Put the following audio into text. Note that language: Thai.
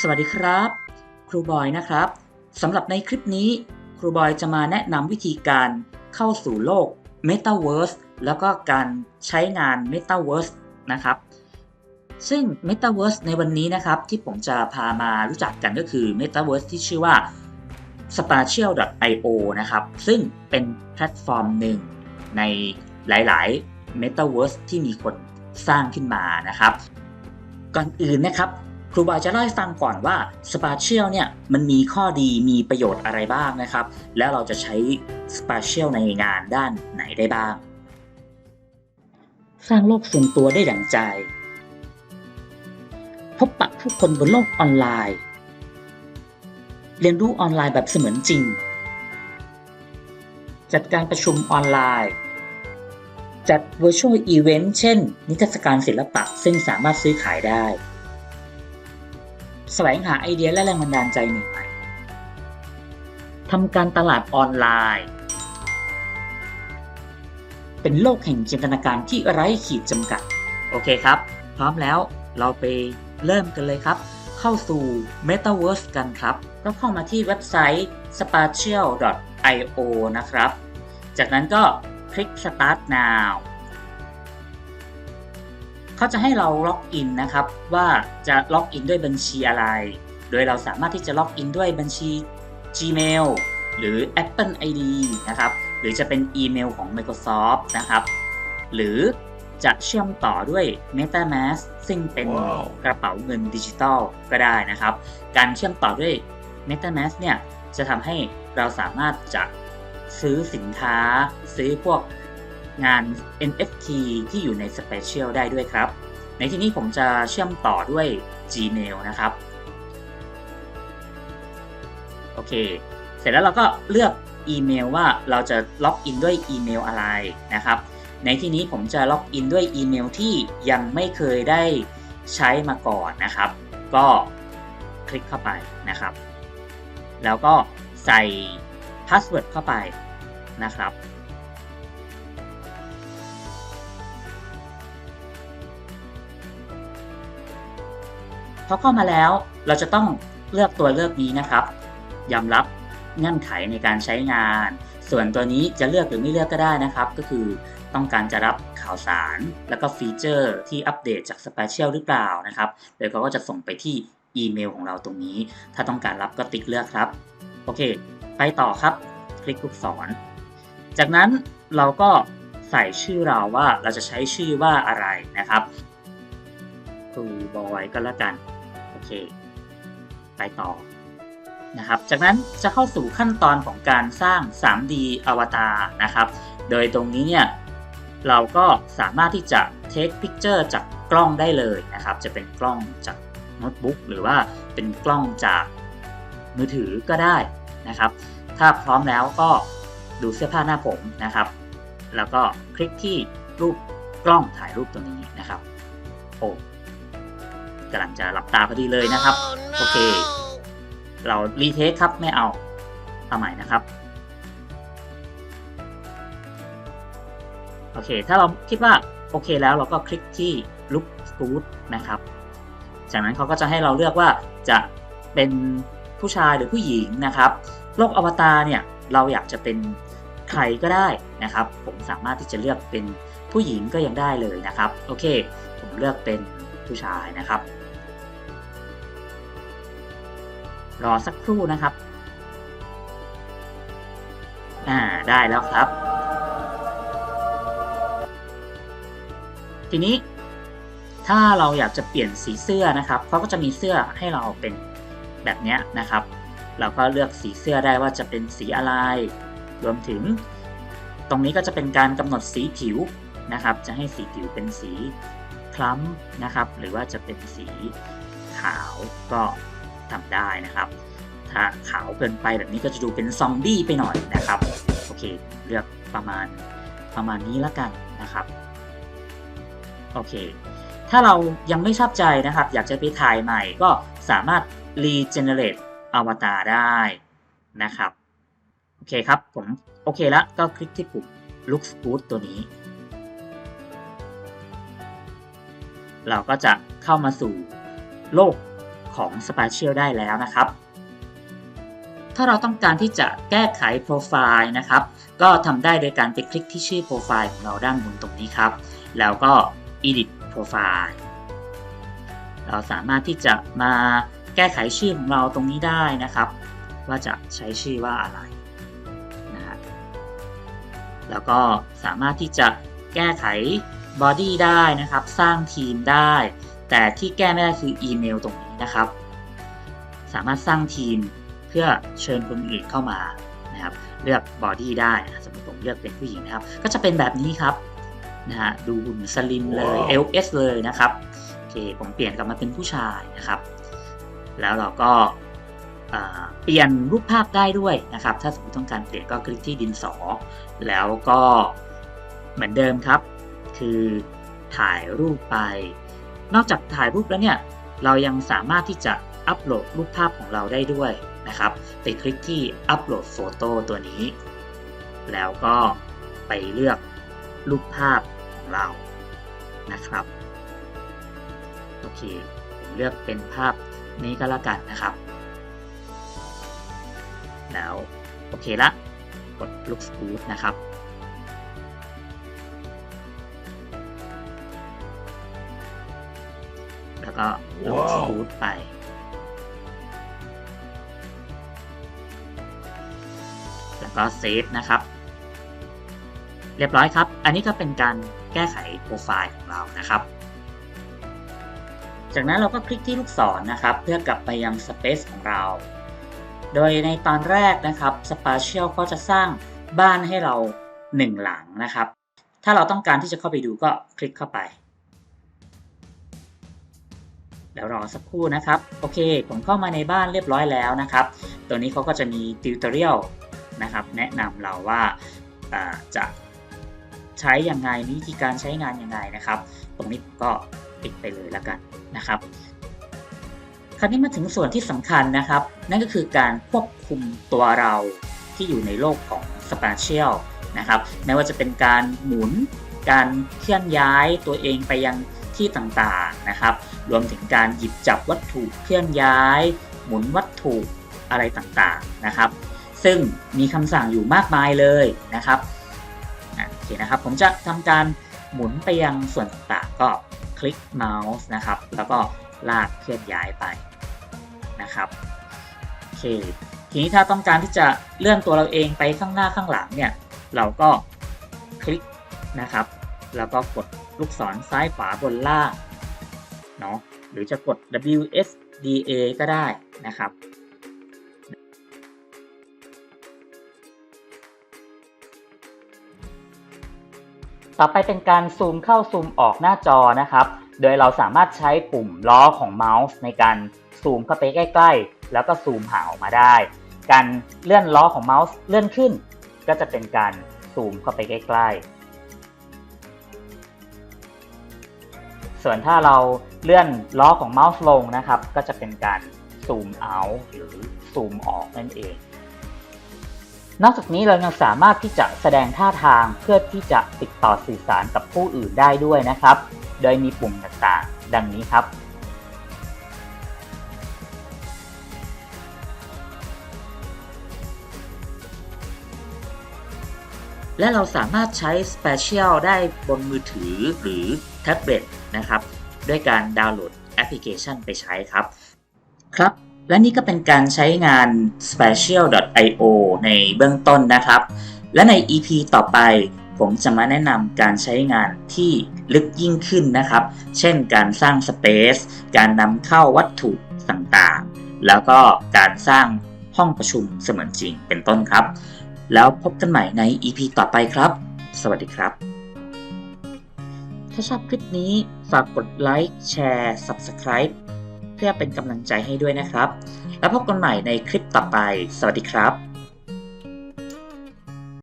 สวัสดีครับ ครูบอยนะครับสำหรับในคลิปนี้ ครูบอยจะมาแนะนำวิธีการเข้าสู่โลก Metaverse แล้วก็การใช้งาน Metaverse นะครับ ซึ่ง Metaverse ในวันนี้นะครับ ที่ผมจะพามารู้จักกันก็คือ Metaverse ที่ชื่อว่า spatial.io นะครับ ซึ่งเป็นแพลตฟอร์มหนึ่งในหลาย ๆ Metaverse ที่มีคนสร้างขึ้นมานะครับ ก่อนอื่นนะครับ รูบาจะเล่าให้ฟังก่อนว่า Spatial เนี่ยมันมีข้อดีมีประโยชน์อะไรบ้างนะครับ แล้วเราจะใช้ Spatial ในงานด้านไหนได้บ้าง สร้างโลกส่วนตัวได้ดั่งใจ พบปะผู้คนบนโลกออนไลน์ เรียนรู้ออนไลน์แบบเสมือนจริง จัดการประชุมออนไลน์จัด Virtual Event เช่น นิทรรศการศิลปะซึ่งสามารถซื้อขายได้ แสวงหาไอเดียและแรงบันดาลใจใหม่ๆทำการตลาดออนไลน์ เป็นโลกแห่งจินตนาการที่ไร้ขีดจำกัด โอเคครับ พร้อมแล้วเราไปเริ่มกันเลยครับ เข้าสู่ Metaverse กันครับ ก็เข้ามาที่เว็บไซต์ spatial.io นะครับ จากนั้นก็คลิก Start Now เขาจะให้เราล็อกอินนะครับ ว่าจะล็อกอินด้วยบัญชีอะไร โดยเราสามารถที่จะล็อกอินด้วยบัญชี Gmail หรือ Apple ID นะครับ หรือจะเป็นอีเมลของ Microsoft นะครับ หรือจะเชื่อมต่อด้วย MetaMask ซึ่งเป็นว้าวกระเป๋าเงินดิจิตอลก็ได้นะครับ การเชื่อมต่อด้วย MetaMask เนี่ยจะทำให้เราสามารถจะซื้อสินค้า ซื้อพวก งาน NFT ที่อยู่ใน Special ได้ด้วยครับ ในที่นี้ผมจะเชื่อมต่อด้วย Gmail นะครับ โอเค เสร็จแล้วเราก็เลือกอีเมลว่าเราจะล็อกอินด้วยอีเมลอะไรนะครับ ในที่นี้ผมจะล็อกอินด้วยอีเมลที่ยังไม่เคยได้ใช้มาก่อนนะครับ ก็คลิกเข้าไปนะครับ แล้วก็ใส่พาสเวิร์ดเข้าไปนะครับ พอเข้ามาแล้ว เราจะต้องเลือกตัวเลือกนี้นะครับยอมรับเงื่อนไขในการใช้งาน ส่วนตัวนี้จะเลือกหรือไม่เลือกก็ได้นะครับ ก็คือต้องการจะรับข่าวสาร แล้วก็ฟีเจอร์ที่อัปเดตจาก Special หรือเปล่านะครับโดยเขาก็จะส่งไปที่อีเมลของเราตรงนี้ ถ้าต้องการรับก็ติ๊กเลือกครับ โอเค ไปต่อครับ คลิกลูกศร จากนั้นเราก็ใส่ชื่อเราว่าเราจะใช้ชื่อว่าอะไรนะครับครูบอยก็แล้วกัน เค ไปต่อนะครับ จากนั้นจะเข้าสู่ขั้นตอนของการสร้าง 3D อวตารนะครับ โดยตรงนี้เนี่ยเราก็สามารถที่จะ take picture จากกล้องได้เลยนะครับ จะเป็นกล้องจากโน้ตบุ๊กหรือว่าเป็นกล้องจากมือถือก็ได้นะครับ ถ้าพร้อมแล้วก็ดูเสื้อผ้าหน้าผมนะครับ แล้วก็คลิกที่รูปกล้องถ่ายรูปตัวนี้นะครับ โอ้ำลังจะหลับตาพอดีเลยนะครับ โอเค เรารีเทคครับไม่เอาเอาใหม่นะครับ โอเค ถ้าเราคิดว่าโอเคแล้วเราก็คลิกที่ look good นะครับ จากนั้นเขาก็จะให้เราเลือกว่าจะเป็นผู้ชายหรือผู้หญิงนะครับ โลกอวตารเนี่ยเราอยากจะเป็นใครก็ได้นะครับ ผมสามารถที่จะเลือกเป็นผู้หญิงก็ยังได้เลยนะครับ โอเค ผมเลือกเป็นผู้ชายนะครับ รอสักครู่นะครับ อ่า ได้แล้วครับ ทีนี้ถ้าเราอยากจะเปลี่ยนสีเสื้อนะครับเขาก็จะมีเสื้อให้เราเป็นแบบนี้นะครับ เราก็เลือกสีเสื้อได้ว่าจะเป็นสีอะไร รวมถึง ตรงนี้ก็จะเป็นการกำหนดสีผิวนะครับ จะให้สีผิวเป็นสีคล้ำนะครับ หรือว่าจะเป็นสีขาวก็ ทำได้นะครับ ถ้าขาวเกินไปแบบนี้ก็จะดูเป็นซอมบี้ไปหน่อยนะครับ โอเค เลือกประมาณประมาณนี้แล้วกันนะครับ โอเค ถ้าเรายังไม่ชอบใจนะครับ อยากจะไปถ่ายใหม่ก็สามารถ regenerate อวตารได้นะครับ โอเคครับ ผมโอเคแล้วก็คลิกที่ปุ่ม looks good ตัวนี้ เราก็จะเข้ามาสู่โลก ของ Spatial ได้แล้วนะครับ ถ้าเราต้องการที่จะแก้ไขโปรไฟล์นะครับ ก็ทำได้โดยการไปคลิกที่ชื่อโปรไฟล์ของเราด้านบนตรงนี้ครับ แล้วก็ edit profile เราสามารถที่จะมาแก้ไขชื่อของเราตรงนี้ได้นะครับ ว่าจะใช้ชื่อว่าอะไรนะฮะแล้วก็สามารถที่จะแก้ไข body ได้นะครับ สร้างทีมได้ แต่ที่แก้ไม่ได้คืออีเมลตรงนี้ นะครับ สามารถสร้างทีมเพื่อเชิญคนอื่นเข้ามานะครับ เลือก body ได้นะสมมติผมเลือกเป็นผู้หญิงนะครับ ก็จะเป็นแบบนี้ครับนะฮะดูหุ่นสลิมเลย LS เลยนะครับโอเคผมเปลี่ยนกลับมาเป็นผู้ชายนะครับ แล้วเราก็อ่าเปลี่ยนรูปภาพได้ด้วยนะครับ ถ้าสมมติต้องการเปลี่ยนก็คลิกที่ดินสอ แล้วก็เหมือนเดิมครับ คือถ่ายรูปไป นอกจากถ่ายรูปแล้วเนี่ย เรายังสามารถที่จะอัปโหลดรูปภาพของเราได้ด้วยนะครับ ไปคลิกที่อัปโหลดโฟโต้ตัวนี้ แล้วก็ไปเลือกรูปภาพของเรานะครับ โอเค ผมเลือกเป็นภาพนี้ก็แล้วกันนะครับ แล้ว โอเคละ กด look good นะครับ แล้วก็ look ว้าว good ไป แล้วก็เซฟนะครับ เรียบร้อยครับ อันนี้ก็เป็นการแก้ไขโปรไฟล์ของเรานะครับ จากนั้นเราก็คลิกที่ลูกศรนะครับ เพื่อกลับไปยัง Space ของเรา โดยในตอนแรกนะครับ Spatial ก็จะสร้างบ้านให้เรา 1 หลังนะครับ ถ้าเราต้องการที่จะเข้าไปดูก็คลิกเข้าไป แล้วรอสักครู่นะครับ โอเค ผมเข้ามาในบ้านเรียบร้อยแล้วนะครับ ตัวนี้เขาก็จะมีติวตอเรียลนะครับ แนะนำเราว่าจะใช้อยังไงวิธีการใช้งานอยังไงนะครับ ตรงนี้ผมก็ปิดไปเลยแล้วกันนะครับ คราวนี้มาถึงส่วนที่สำคัญนะครับ นั่นก็คือการควบคุมตัวเราที่อยู่ในโลกของ Spatial นะครับ ไม่ว่าจะเป็นการหมุน การเคลื่อนย้ายตัวเองไปยัง ที่ต่างๆนะครับ รวมถึงการหยิบจับวัตถุเคลื่อนย้าย หมุนวัตถุอะไรต่างๆนะครับ ซึ่งมีคำสั่งอยู่มากมายเลยนะครับโอเคนะครับ ผมจะทำการหมุนไปยังส่วนต่างๆ ก็คลิกเมาส์นะครับ แล้วก็ลากเคลื่อนย้ายไปนะครับโอเคทีนี้ถ้าต้องการที่จะเลื่อนตัวเราเองไปข้างหน้าข้างหลังเนี่ย เราก็คลิกนะครับ แล้วก็กด ลูกศรซ้ายขวาบนล่างเนาะหรือจะกด WSDA ก็ได้นะครับ ต่อไปเป็นการซูมเข้าซูมออกหน้าจอนะครับ โดยเราสามารถใช้ปุ่มล้อของเมาส์ในการซูมเข้าไปใกล้ ๆ แล้วก็ซูมหาออกมาได้ การเลื่อนล้อของเมาส์เลื่อนขึ้น ก็จะเป็นการซูมเข้าไปใกล้ ๆ ส่วนถ้าเราเลื่อนล้อของเมาส์ลงนะครับ ก็จะเป็นการซูมเอาหรือซูมออกนั่นเอง นอกจากนี้เรายังสามารถที่จะแสดงท่าทางเพื่อที่จะติดต่อสื่อสารกับผู้อื่นได้ด้วยนะครับ โดยมีปุ่มต่างๆ ดังนี้ครับและเราสามารถใช้ Spatial ได้บนมือถือหรือแท็บเล็ต นะครับ ด้วยการดาวน์โหลดแอปพลิเคชันไปใช้ครับ ครับ และนี่ก็เป็นการใช้งาน spatial.io ในเบื้องต้นนะครับ และใน EP ต่อไปผมจะมาแนะนำการใช้งานที่ลึกยิ่งขึ้นนะครับ เช่นการสร้าง Space การนำเข้าวัตถุต่างๆ แล้วก็การสร้างห้องประชุมเสมือนจริงเป็นต้นครับ แล้วพบกันใหม่ใน EP ต่อไปครับ สวัสดีครับ ถ้าชอบคลิปนี้ฝากกดไลค์แชร์ Subscribe เพื่อเป็นกำลังใจให้ด้วยนะครับ แล้วพบกันใหม่ในคลิปต่อไป สวัสดีครับ